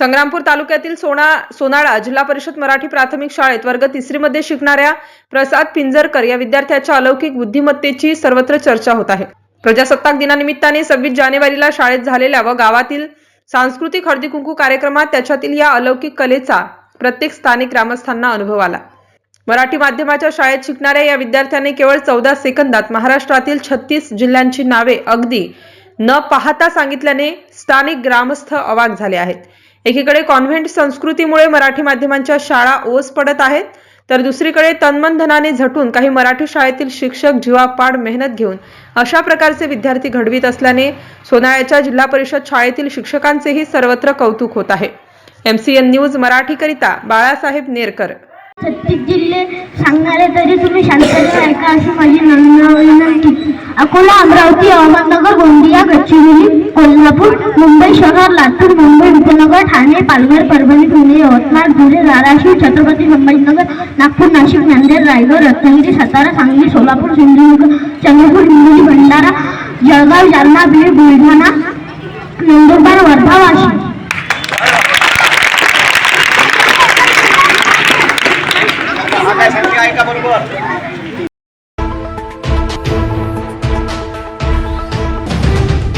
संग्रामपूर तालुक्यातील सोना सोनाळा जिल्हा परिषद मराठी प्राथमिक शाळेत वर्ग तिसरीमध्ये शिकणाऱ्या प्रसाद पिंजरकर या विद्यार्थ्याच्या अलौकिक बुद्धिमत्तेची सर्वत्र चर्चा होत आहे. प्रजासत्ताक दिनानिमित्ताने सव्वीस जानेवारीला शाळेत झालेल्या व गावातील सांस्कृतिक हळदी कुंकू कार्यक्रमात त्याच्यातील या अलौकिक कलेचा प्रत्येक स्थानिक ग्रामस्थांना अनुभव आला. मराठी माध्यमाच्या शाळेत शिकणाऱ्या या विद्यार्थ्याने केवळ चौदा सेकंदात महाराष्ट्रातील छत्तीस जिल्ह्यांची नावे अगदी न पाहता सांगितल्याने स्थानिक ग्रामस्थ अवाक झाले आहेत. एकीकडे कॉन्व्हेंट संस्कृतीमुळे मराठी माध्यमांच्या शाळा ओस पडत आहेत तर दुसरीकडे तन्मन धनाने झटून काही मराठी शाळेतील शिक्षक जीवापाड मेहनत घेऊन अशा प्रकारचे विद्यार्थी घडवीत असल्याने सोनाळ्याच्या जिल्हा परिषद शाळेतील शिक्षकांचेही सर्वत्र कौतुक होत आहे. एमसीएन न्यूज मराठीकरिता बाळासाहेब नेरकर. छत्तीस जिल्हे सांगणारे तरी तुम्ही शांततेने ऐका अशी माझी विनंती. अकोला अमरावती अहमदनगर मुंबई शहर लातूर मुंबई उपनगर ठाणे पालघर परभणी पुणे यवतमाळ धुळे धाराशिव छत्रपती संभाजीनगर नागपूर नाशिक नांदेड रायगड रत्नागिरी सातारा सांगली सोलापूर सिंधुदुर्ग चंद्रपूर हिंगोली भंडारा जळगाव जालना बीड बुलढाणा नंदुरबार वर्धा वाशिम. बरोबर.